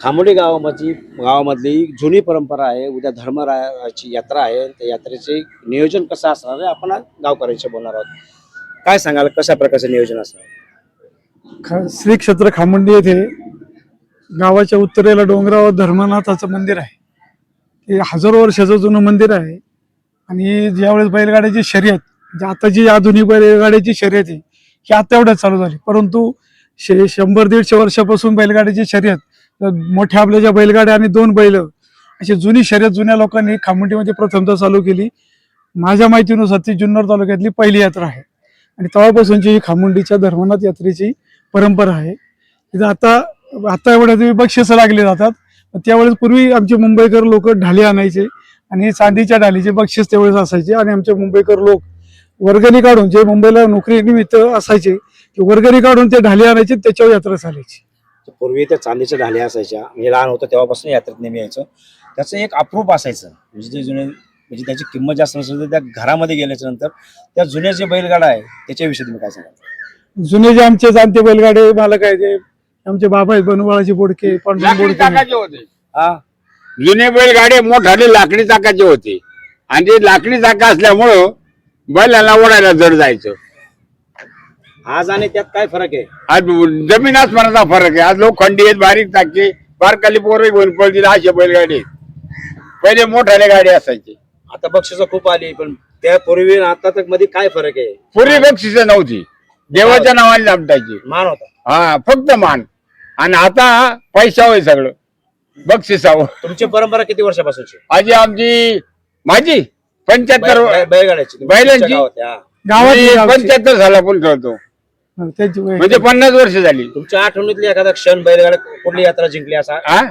खामोडी गावामधली गावामधली जुनी परंपरा आहे उद्या धर्मरायाची यात्रा आहे त्या यात्रेचे नियोजन कसं असणार आहे आपण गावकऱ्यांशी बोलणार आहोत. काय सांगाल कशा प्रकारचं नियोजन असणार ख- श्री क्षेत्र खामंडी येथे गावाच्या उत्तरेला डोंगरावर धर्मनाथाचं मंदिर आहे. ते हजारो वर्षाचं जुनं मंदिर आहे. आणि ज्यावेळेस बैलगाड्याची शर्यत म्हणजे आता जी आधुनिक बैलगाड्याची शर्यत आहे ही आता एवढ्यात चालू झाली. परंतु शे शंभर दीडशे वर्षापासून बैलगाड्याची शर्यत मोठ्या आपल्या ज्या बैलगाड्या आणि दोन बैल अशी जुनी शर्यत जुन्या लोकांनी खामुंडीमध्ये प्रथमतः चालू केली. माझ्या माहितीनुसार ती जुन्नर तालुक्यातली पहिली यात्रा आहे. आणि तेव्हापासूनची ही खामुंडीच्या धर्मनाथ यात्रेची परंपरा आहे. तिथं आता आता एवढ्या बक्षिसं लागले जातात. पण त्यावेळेस पूर्वी आमचे मुंबईकर लोक ढाली आणायचे आणि चांदीच्या ढालीचे बक्षीस त्यावेळेस असायचे. आणि आमचे मुंबईकर लोक वर्गणी काढून जे मुंबईला नोकरी निमित्त असायचे ते वर्गणी काढून ते ढाली आणायचे त्याच्यावर यात्रा चालायची. पूर्वी त्या चांदीच्या ढाल्या असायच्या. मी लहान होतो तेव्हापासून यात्रेत नेहमी यायचं. त्याचं एक अप्रूप असायचं. म्हणजे ते जुने म्हणजे त्याची किंमत जास्त नसेल तर त्या घरामध्ये गेल्याच्यानंतर त्या जुन्या जे बैलगाडा आहे त्याच्याविषयी तुम्ही काय सांगाल? जुने जे आमचे जाणते बैलगाडे मालक आहे ते आमचे बाबा आहेत बनवाळाचे बोडके लाकडी बोडके. होते. हा. जुने बैलगाडे मोठाले लाकडी चाकाचे होते. आणि ते लाकडी चाका असल्यामुळं बैलाला ओढायला जड जायचं. आज आणि त्यात काय फरक आहे? आज जमीन आसमानाचा फरक आहे. आज लोखंडी आहेत बारीक चाके बारकाली पोरं घेऊन पळतील असे बैलगाडी आहेत. पहिले मोठाले गाडी असायची. आता बक्षिसं खूप आली पण त्या पूर्वी आता तकमध्ये काय फरक आहे? पूर्वी बक्षिस नव्हती. देवाच्या नावाने दामटायची मान होता हा फक्त मान. आणि आता पैशावर सगळं. बक्षिसावर. तुमची परंपरा किती वर्षापासूनची? आजी आमची माझी? पंच्याहत्तर बैलगाड्याची. बैलांची? गावात, हा. पंच्याहत्तर साला पण खेळतो त्यांची वय- म्हणजे पन्नास वर्ष झाली. तुमच्या आठवणीतली एखादा क्षण बैलगाड्या कुठली यात्रा जिंकली असा? हा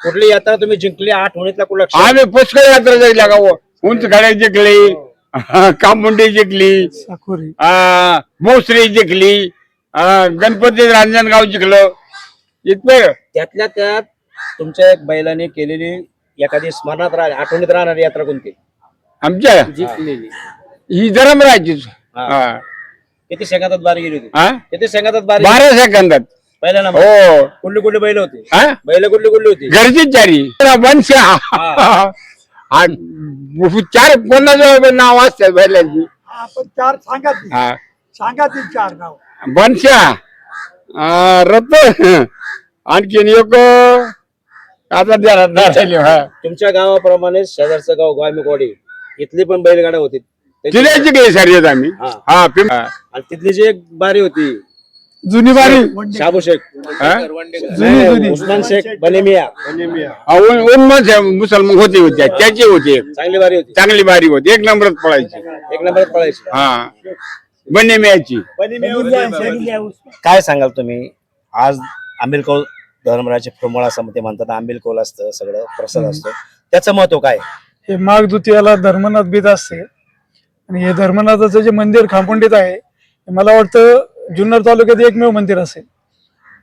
कुठली यात्रा तुम्ही जिंकली? आठवणीतला कुठला क्षण? आम्ही पुष्कळ यात्रा जायला का उंच गाड्या जिंकली कामुंडी जिंकली साखोरी आ, मोसरी जिंकली आ, गणपती रांजणगाव जिंकलं. इथं त्यातल्या त्यात तुमच्या एक बैलाने केलेली एखादी स्मरणात राह आठवणीत राहणारी यात्रा कोणती? आमच्या? जिंकलेली. ही जरम राहायचीच हा. किती सेकंदात बारी गेली होती? हा? किती सेकंदात बारी बारा सेकंदात. पहिल्या नंबर. हो. कुठली कुठली बैल होती. हा? बैल कुठली कुठली होती. घरचीच चारी. वंश चार पन्नास नाव असतात बैलांची. आपण चार सांगा ती. हा. सांगा ती चार नाव. बनशा रत आणखीन एक आता द्या राहिली, हा. तुमच्या गावाप्रमाणे शेजारचं गाव गायमेकवाडी इथली पण बैलगाडा होती. त्याची- काही शर्यत आम्ही. हा. हा पिं- हा. आणि तिथली जी एक बारी होती. जुनी बारी. शाबू शेख. हा? जुनी जुनी. उस्मान शेख बनेमिया. उन्मत मुसलमान होते होते. त्याची होती एक. चांगली बारी होती. चांगली बारी होती. एक नंबरात पळायची. एक नंबरात पळायची. हा. बने मॅची काय सांगाल तुम्ही? आज आंबेल कौल धर्मराचे प्रमळ असं ते म्हणतात आंबेल कौल असतं सगळं प्रसाद असतो. त्याचं महत्त्व काय? हे माघ द्वितीयाला धर्मनाथ बीज असते. आणि हे धर्मनाथाचं जे मंदिर खांपंडीत आहे मला वाटतं जुन्नर तालुक्यात एकमेव मंदिर असेल.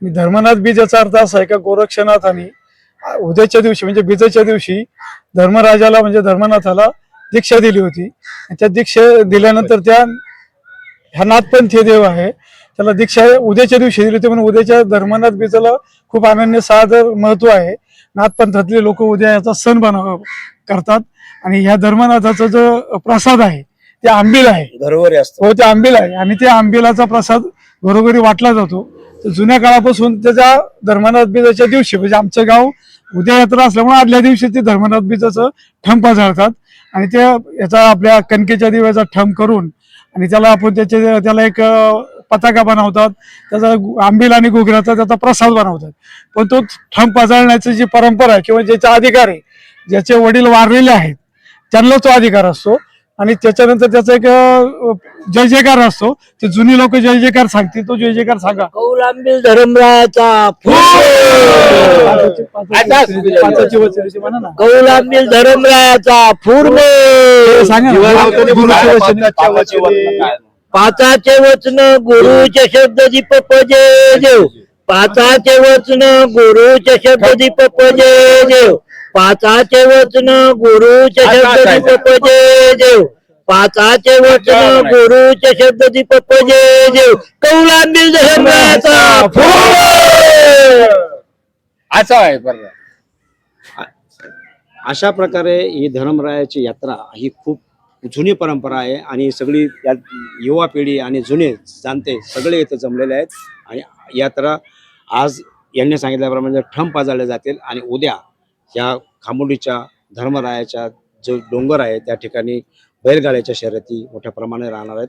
मी धर्मनाथ बीज याचा अर्थ असा आहे का गोरक्षनाथाने उद्याच्या दिवशी म्हणजे बीजाच्या दिवशी धर्मराजाला म्हणजे धर्मनाथाला दीक्षा दिली होती. आणि त्या दीक्षा दिल्यानंतर त्या ह्या नाथपंथी देव आहे. त्याला दीक्षा उद्याच्या दिवशी दिली होती म्हणून उद्याच्या धर्मनाथ बीजाला खूप अनन्य सादर महत्त्व आहे. नाथपंथातले लोक उद्या याचा सण बनव करतात. आणि ह्या धर्मनाथाचा जो प्रसाद आहे ते आंबील आहे. घरोघरी असतो. हो ते आंबील आहे. आणि त्या आंबिलाचा प्रसाद घरोघरी वाटला जातो. तर जुन्या काळापासून त्याच्या धर्मनाथ बीजाच्या दिवशी म्हणजे आमचं गाव उद्या यात्रा असल्यामुळे आदल्या दिवशी ते धर्मनाथ बीजाचं ठंप जाळतात आणि ते याचा आपल्या कणकेच्या दिव्याचा ठंप करून आणि त्याला आपण त्याचे त्याला एक पताका बनवतात. त्याचा आंबील आणि गोगऱ्याचा त्याचा प्रसाद बनवतात. पण तो ठंप पाजळण्याची जी परंपरा आहे किंवा ज्याचा अधिकार आहे ज्याचे वडील वारलेले आहेत त्यांना तो अधिकार असतो. आणि त्याच्यानंतर त्याचा एक जय जयकार असतो. ते जुनी लोक जय जयकार सांगतील तो जय जयकार सांगा. कौलांबील धर्मरायाचा पाचाची- पाचाची वचने- पाचाची वचने म्हणा ना. कौलांबील धर्मरायाचा फूर्मे सांगा ना. पाचाचे वचन गुरुचे शब्द दीप पजे देव. पाचाचे वचन गुरुचे शब्द दीप पजे देव. पाचाचे वचन गुरुचे शब्द देव. पाचाचे वचन गुरुचे शब्द दीप पजे देव. असं आहे बरं. अशा प्रकारे ही धर्मरायाची यात्रा ही खूप जुनी परंपरा आहे आणि सगळी या युवा पिढी आणि जुने जाणते सगळे इथे जमलेले आहेत. आणि यात्रा आज यांनी सांगितल्याप्रमाणे ठम पाजाळले जातील आणि उद्या ह्या खामुडीच्या धर्मरायाच्या जो डोंगर आहे त्या ठिकाणी बैलगाड्याच्या शर्यती मोठ्या प्रमाणे राहणार आहेत.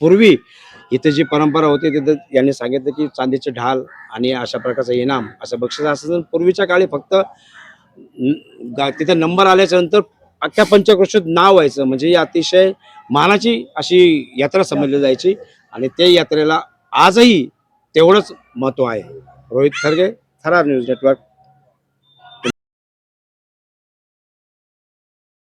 पूर्वी इथे जी परंपरा होती तिथं यांनी सांगितलं की चांदीचे ढाल आणि अशा प्रकारचं इनाम असं बक्षीस असं पूर्वीच्या काळी फक्त तिथे नंबर आल्याच्यानंतर अख्ख्या पंचक्रोशीत नाव व्हायचं. म्हणजे ही अतिशय मानाची अशी यात्रा समजली जायची आणि त्या यात्रेला आजही तेवढंच महत्त्व आहे. रोहित खरगे थरार न्यूज नेटवर्क.